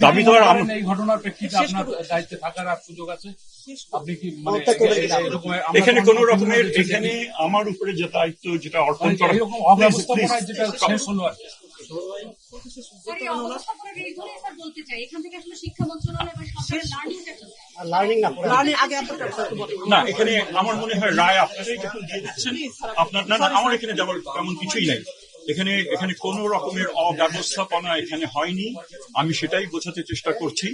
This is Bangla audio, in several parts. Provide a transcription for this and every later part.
দাবি আম- এই ঘটনার প্রেক্ষিতে আপনার দায়িত্বে থাকার আর সুযোগ আছে? আপনি কি মানে এখানে কোন রকমের এখানে আমার উপরে যে দায়িত্ব যেটা অর্পণ মানে করা এরকম অব্যবস্থাপনায় যেটা শেষ হলো আর না এখানে আমার মনে হয় রায় আপনারাই যখন দিয়ে দিচ্ছেন আপনার না না আমার এখানে যাওয়ার তেমন কিছুই নাই। এখানে এখানে কোন রকমের অব্যবস্থাপনা এখানে হয়নি। আমি সেটাই বোঝাতে চেষ্টা করছি।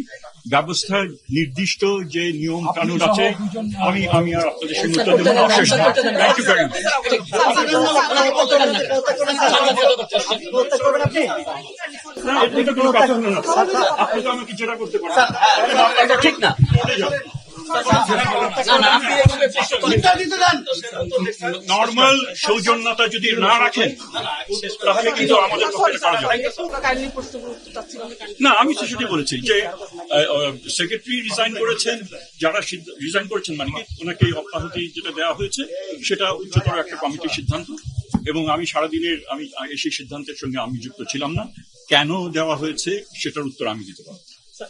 ব্যবস্থার নির্দিষ্ট যে নিয়ম কানুন আছে আমি আমি আর আপনাদের সঙ্গে উত্তর দেবো অশেষ থ্যাংক ইউ ভেরি মাচ আপনি তো আমাকে জেরা করতে পারেন। ঠিক না। নর্মাল সৌজন্যতা যদি না রাখেন, তাহলে কিন্তু আমাদের না। আমি তো সেটাই বলেছি যে সেক্রেটারি রিজাইন করেছেন, যারা রিজাইন করেছেন মানে ওনাকে অব্যাহতি যেটা দেওয়া হয়েছে, সেটা উচ্চতর একটা কমিটির সিদ্ধান্ত। এবং আমি সারাদিনের, আমি সেই সিদ্ধান্তের সঙ্গে আমি যুক্ত ছিলাম না। কেন দেওয়া হয়েছে, সেটার উত্তর আমি দিতে পারব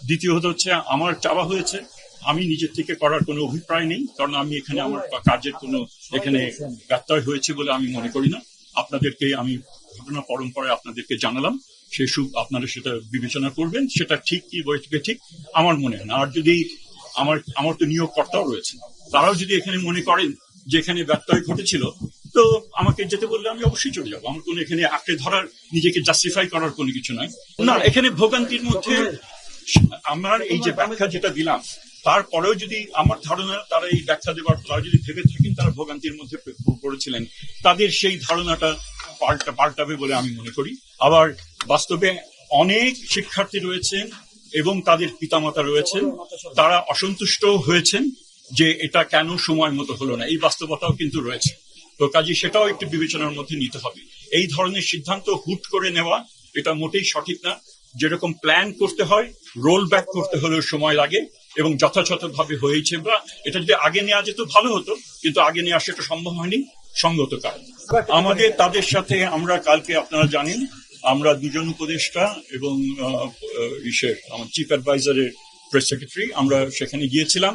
দ্বিতীয়ত হচ্ছে, আমার চাওয়া হয়েছে আমি নিজের থেকে করার কোনো অভিপ্রায় নেই কারণ আমি এখানে আমার কাজের কোনো এখানে ব্যত্যয় হয়েছে বলে আমি মনে করি না। আপনাদেরকে আমি ঘটনা পরম্পরায় আপনাদেরকে জানালাম। সে সুখ আপনারা সেটা বিবেচনা করবেন সেটা ঠিক কি বৈঠকে ঠিক আমার মনে হয় না। আর যদি আমার আমার তো নিয়োগকর্তাও রয়েছে তারাও যদি এখানে মনে করেন যে এখানে ব্যত্যয় ঘটেছিল তো আমাকে যেতে বললে আমি অবশ্যই চলে যাব। আমার কোনো এখানে আঁকড়ে ধরার নিজেকে জাস্টিফাই করার কোনো কিছু নয় না এখানে ভোগান্তির মধ্যে আমার এই যে ব্যাখ্যা যেটা দিলাম তারপরেও যদি আমার ধারণা, তারা এই ব্যাখ্যা দেওয়ার তারা যদি ভেবে থাকেন, তারা ভোগান্তির মধ্যে পড়েছিলেন। তাদের সেই ধারণাটা পাল্টা পাল্টাবে বলে আমি মনে করি। আবার বাস্তবে অনেক শিক্ষার্থী রয়েছেন এবং তাদের পিতামাতা রয়েছেন। তারা অসন্তুষ্ট হয়েছেন যে এটা কেন সময় মতো হলো না। এই বাস্তবতাও কিন্তু রয়েছে। তো কাজে, সেটাও একটু বিবেচনার মধ্যে নিতে হবে। এই ধরনের সিদ্ধান্ত হুট করে নেওয়া, এটা মোটেই সঠিক না। যেরকম প্ল্যান করতে হয় রোল ব্যাক করতে হলেও সময় লাগে। এবং যথাযথভাবে হয়েছে বা এটা যদি আগে নেওয়া যেত ভালো হতো, কিন্তু আগে নেওয়া সেটা সম্ভব হয়নি, সঙ্গত কারণ। আমাদের তাদের সাথে আমরা কালকে আপনারা জানেন, আমরা দুজন উপদেষ্টা এবং ইসের আমার চিফ অ্যাডভাইজারের প্রেস সেক্রেটারি আমরা সেখানে গিয়েছিলাম।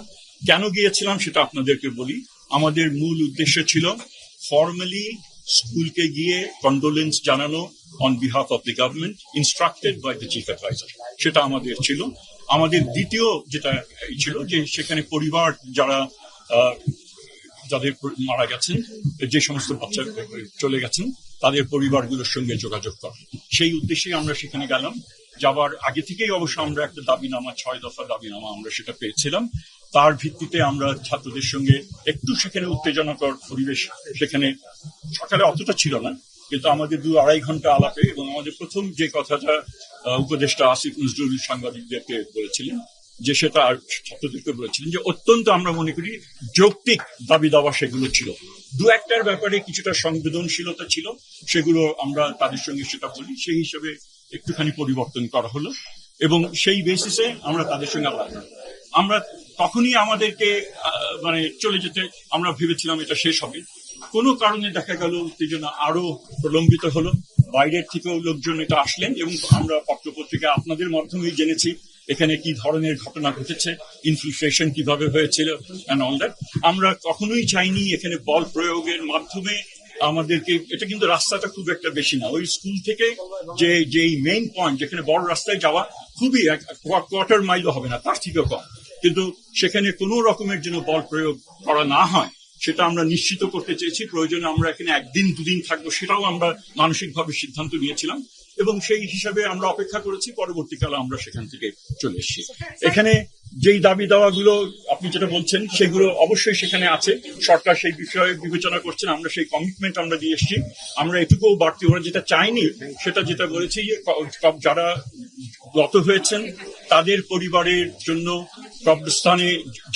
কেন গিয়েছিলাম সেটা আপনাদেরকে বলি। আমাদের মূল উদ্দেশ্য ছিল ফর্মালি স্কুলকে গিয়ে কন্ডোলেন্স জানানো on behalf of the government instructed by the chief adviser সেটা আমাদের ছিল। আমাদের দ্বিতীয় যেটা ছিল যে সেখানে পরিবার যারা যাদের মারা গেছেন, যে সমস্ত বাচ্চা চলে গেছেন, তাদের পরিবারগুলোর সঙ্গে যোগাযোগ করা। সেই উদ্দেশ্যে আমরা সেখানে গেলাম। যাবার আগে থেকেই অবশ্য আমরা একটা দাবিনামা, ছয় দফা দাবিনামা আমরা সেটা পেয়েছিলাম। তার ভিত্তিতে আমরা ছাত্রদের সঙ্গে একটু সেখানে উত্তেজনাকর পরিবেশ সেখানে সকালে অতটা ছিল না। কিন্তু আমাদের দু আড়াই ঘণ্টা আলাপে এবং আমাদের প্রথম যে কথাটা উপদেষ্টা আসিফ নজরুল সাংবাদিকদেরকে বলেছিলেন, যে সেটা আর ছাত্রদেরকে বলেছিলেন যে অত্যন্ত আমরা মনে করি যৌক্তিক দাবি দাবা সেগুলো ছিল। দু একটার ব্যাপারে কিছুটা সংবেদনশীলতা ছিল, সেগুলো আমরা তাদের সঙ্গে সেটা বলি। সেই হিসেবে একটুখানি পরিবর্তন করা হলো এবং সেই বেসিসে আমরা তাদের সঙ্গে আলাপ আমরা তখনই আমাদেরকে মানে চলে যেতে, আমরা ভেবেছিলাম এটা শেষ হবে। কোনো কারণে দেখা গেল উত্তেজনা আরও প্রলম্বিত হলো। বাইরের থেকেও লোকজন এটা আসলেন এবং আমরা পত্রপত্রিকা আপনাদের মাধ্যমেই জেনেছি এখানে কি ধরনের ঘটনা ঘটেছে ইনফিলট্রেশন কীভাবে হয়েছিল অল আমরা কখনোই চাইনি এখানে বল প্রয়োগের মাধ্যমে আমাদেরকে, এটা কিন্তু রাস্তাটা খুব একটা বেশি না। ওই স্কুল থেকে যে, যেই মেইন পয়েন্ট যেখানে বড় রাস্তায় যাওয়া, খুবই কোয়ার্টার মাইলও হবে না, তার থেকেও কম। কিন্তু সেখানে কোনো রকমের যেন বল প্রয়োগ করা না হয়, সেটা আমরা নিশ্চিত করতে চেয়েছি। প্রয়োজনে আমরা এখানে একদিন, দুদিন থাকব, সেটাও আমরা মানসিকভাবে সিদ্ধান্ত নিয়েছিলাম। এবং সেই হিসাবে আমরা অপেক্ষা করেছি, পরবর্তীকালে আমরা সেখান থেকে চলে এসেছি। এখানে যেই দাবি দাওয়াগুলো আপনি যেটা বলছেন, সেগুলো অবশ্যই সেখানে আছে। সরকার সেই বিষয়ে বিবেচনা করছেন, আমরা সেই কমিটমেন্ট আমরা দিয়ে এসেছি। আমরা এটুকুও বাড়তি ওরা যেটা চাইনি সেটা যেটা বলেছি যারা গত হয়েছেন, তাদের পরিবারের জন্য কবরস্থানে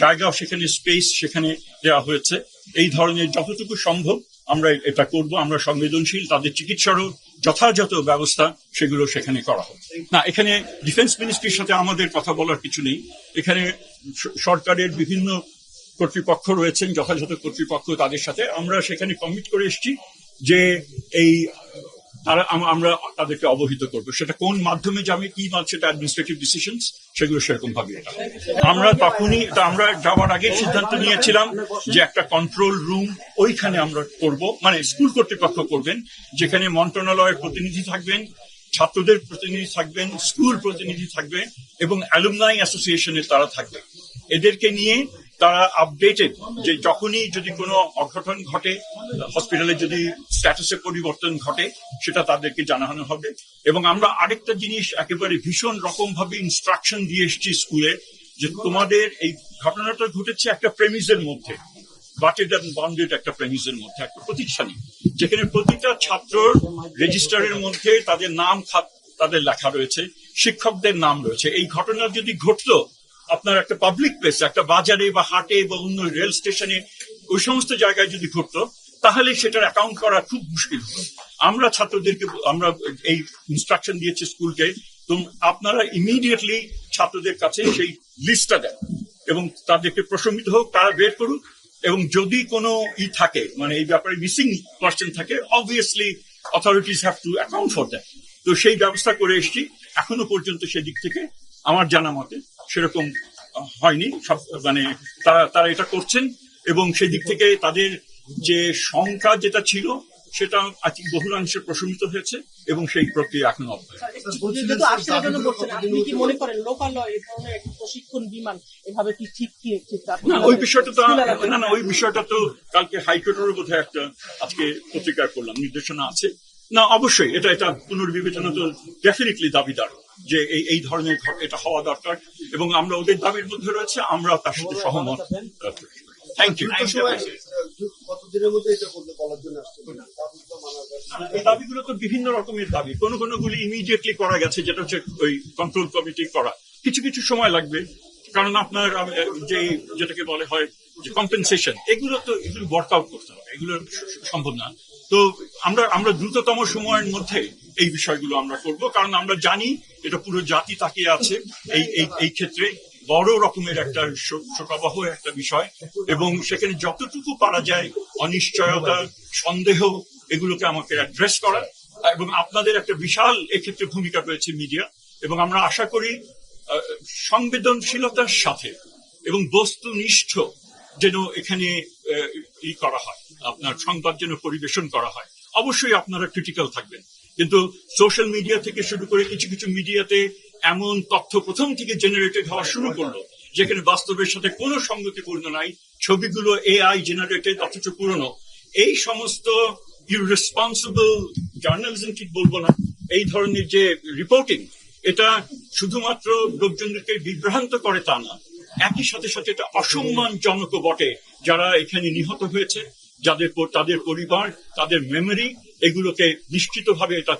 জায়গা, সেখানে স্পেস সেখানে দেওয়া হয়েছে। এই ধরনের যতটুকু সম্ভব আমরা এটা করব। আমরা সংবেদনশীল, তাদের চিকিৎসারও যথাযথ ব্যবস্থা সেগুলো সেখানে করা হবে না, এখানে ডিফেন্স মিনিস্ট্রির সাথে আমাদের কথা বলার কিছু নেই। এখানে সরকারের বিভিন্ন কর্তৃপক্ষ রয়েছেন, যথাযথ কর্তৃপক্ষ তাদের সাথে। আমরা সেখানে কমিট করে এসেছি যে এই তারা আমরা তাদেরকে অবহিত করব। সেটা কোন মাধ্যমে যাবে, কি মাধ্যমে সেটা অ্যাডমিনিস্ট্রেটিভ ডিসিশন সেগুলো সেরকম ভাবে এটা। আমরা তখনই আমরা যাওয়ার আগে সিদ্ধান্ত নিয়েছিলাম যে একটা কন্ট্রোল রুম ওইখানে আমরা করব। মানে স্কুল কর্তৃপক্ষ করবেন, যেখানে মন্ত্রণালয়ের প্রতিনিধি থাকবেন, ছাত্রদের প্রতিনিধি থাকবেন স্কুল প্রতিনিধি থাকবেন এবং অ্যালুমনাই অ্যাসোসিয়েশনের তারা থাকবে। এদেরকে নিয়ে তারা আপডেটেড যে যখনই যদি কোনো অঘটন ঘটে হসপিটালে যদি স্ট্যাটাসে পরিবর্তন ঘটে, সেটা তাদেরকে জানানো হবে। এবং আমরা আরেকটা জিনিস একেবারে ভীষণ রকম ভাবে ইনস্ট্রাকশন দিয়ে এসেছি স্কুলে যে তোমাদের এই ঘটনাটা ঘটেছে একটা প্রেমিসের মধ্যে। বাটেড অ্যান্ড বাউন্ডেড একটা প্রেমিসের মধ্যে, একটা প্রতিষ্ঠানে যেখানে প্রতিটা ছাত্রর রেজিস্টারের মধ্যে তাদের নাম তাদের লেখা রয়েছে, শিক্ষকদের নাম রয়েছে। এই ঘটনা যদি ঘটতো আপনার একটা পাবলিক প্লেস একটা বাজারে বা হাটে বা অন্য রেল স্টেশনে ওই সমস্ত জায়গায় যদি ঘটতো তাহলে সেটার অ্যাকাউন্ট করা খুব মুশকিল। আমরা ছাত্রদেরকে, আমরা এই ইনস্ট্রাকশন দিয়েছি স্কুলকে আপনারা ইমিডিয়েটলি ছাত্রদের কাছে সেই লিস্টটা দেন এবং তাদেরকে প্রশমিত হোক, তারা বের করুক এবং যদি কোনো ই থাকে মানে এই ব্যাপারে মিসিং পার্সন থাকে obviously authorities have to account for that তো সেই ব্যবস্থা করে এসেছি এখনও পর্যন্ত সেদিক থেকে আমার জানা মতে সেরকম হয়নি। সব মানে তারা তারা এটা করছেন এবং সেই দিক থেকে তাদের যে সংখ্যা যেটা ছিল সেটা আজ বহুলাংশে প্রশমিত হয়েছে এবং সেই প্রক্রিয়া এখন না ওই বিষয়টা তো না না ওই বিষয়টা তো কালকে হাইকোর্টের বোধহয় একটা আজকে পত্রিকায় করলাম নির্দেশনা আছে। না অবশ্যই এটা এটা পুনর্বিবেচনা তো ডেফিনেটলি দাবিদার যে এই এই ধরনের এটা হওয়া দরকার। এবং আমরা ওদের দাবির মধ্যে রয়েছে আমরা তার সাথে সহমত। থ্যাংক ইউ কতদিনের মধ্যে এটা বলার জন্য এই দাবিগুলো তো বিভিন্ন রকমের দাবি। কোনো কোনো গুলি ইমিডিয়েটলি করা গেছে যেটা হচ্ছে ওই কন্ট্রোল কমিটি করা। কিছু কিছু সময় লাগবে কারণ আপনার যে যেটাকে বলে হয় যে কম্পেনসেশন এগুলো তো এগুলো ওয়ার্কআউট করতে হবে এগুলো সম্ভব না। তো আমরা আমরা দ্রুততম সময়ের মধ্যে এই বিষয়গুলো আমরা করব কারণ আমরা জানি এটা পুরো জাতি তাকিয়ে আছে। এই এই ক্ষেত্রে বড় রকমের একটা শোকাবহ একটা বিষয়। এবং সেখানে যতটুকু পারা যায়, অনিশ্চয়তা, সন্দেহ, এগুলোকে আমাকে অ্যাড্রেস করা। এবং আপনাদের একটা বিশাল এক্ষেত্রে ভূমিকা রয়েছে মিডিয়া এবং আমরা আশা করি সংবেদনশীলতার সাথে এবং বস্তুনিষ্ঠ যেন এখানে ই করা হয়, আপনার সংবাদ যেন পরিবেশন করা হয়। অবশ্যই আপনারা ক্রিটিক্যাল থাকবেন। কিন্তু সোশ্যাল মিডিয়া থেকে শুরু করে কিছু কিছু মিডিয়াতে এমন তথ্য প্রথম থেকে জেনারেটেড হওয়া শুরু করল, যেখানে বাস্তবের সাথে কোনো সঙ্গতিপূর্ণ নাই। ছবিগুলো এআই জেনারেটেড অথচ পুরনো। এই সমস্ত ইরেসপন্সিবল জার্নালিজম ঠিক বলব না, এই ধরনের যে রিপোর্টিং এটা শুধুমাত্র লোকজনদেরকে বিভ্রান্ত করে তা না, একই সাথে সাথে এটা অসম্মানজনক বটে যারা এখানে নিহত হয়েছে, যাদের তাদের পরিবার, তাদের মেমরি এগুলোকে নিশ্চিতভাবে এটা